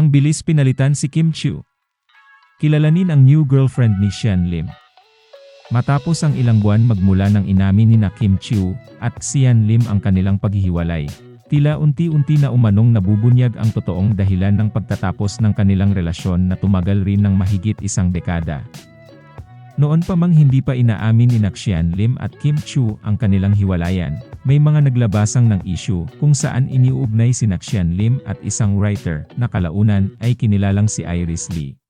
Ang bilis pinalitan si Kim Chiu. Kilalanin ang new girlfriend ni Sian Lim. Matapos ang ilang buwan magmula ng inamin ni na Kim Chiu at Sian Lim ang kanilang paghihiwalay, tila unti-unti na umanong nabubunyag ang totoong dahilan ng pagtatapos ng kanilang relasyon na tumagal rin ng mahigit isang dekada. Noon pa mang hindi pa inaamin ni Nakshian Lim at Kim Chu ang kanilang hiwalayan, may mga naglabasang ng issue kung saan iniuugnay si Nakshian Lim at isang writer na kalaunan ay kinilalang si Iris Lee.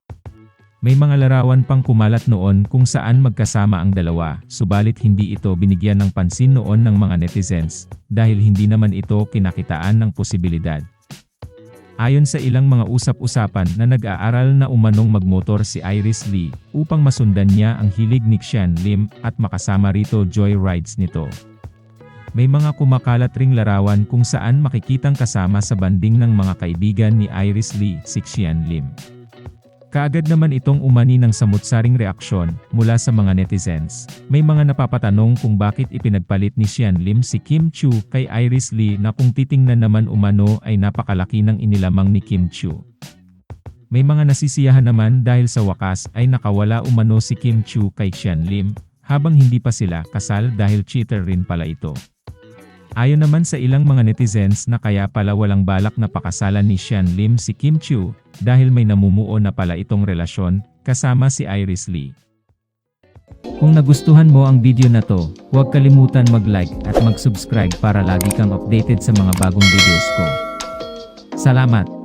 May mga larawan pang kumalat noon kung saan magkasama ang dalawa, subalit hindi ito binigyan ng pansin noon ng mga netizens, dahil hindi naman ito kinakitaan ng posibilidad. Ayon sa ilang mga usap-usapan na nag-aaral na umanong magmotor si Iris Lee upang masundan niya ang hilig ni Xian Lim at makasama rito joy rides nito. May mga kumakalat ring larawan kung saan makikitang kasama sa banding ng mga kaibigan ni Iris Lee si Xian Lim. Kaagad naman itong umani ng samutsaring reaksyon mula sa mga netizens. May mga napapatanong kung bakit ipinagpalit ni Xian Lim si Kim Chu kay Iris Lee na kung titingnan naman umano ay napakalaki ng inilamang ni Kim Chu. May mga nasisiyahan naman dahil sa wakas ay nakawala umano si Kim Chu kay Xian Lim, habang hindi pa sila kasal dahil cheater rin pala ito. Ayon naman sa ilang mga netizens na kaya pala walang balak na pakasalan ni Xian Lim si Kim Chu, dahil may namumuo na pala itong relasyon, kasama si Iris Lee. Kung nagustuhan mo ang video na to, huwag kalimutan mag-like at mag-subscribe para lagi kang updated sa mga bagong videos ko. Salamat!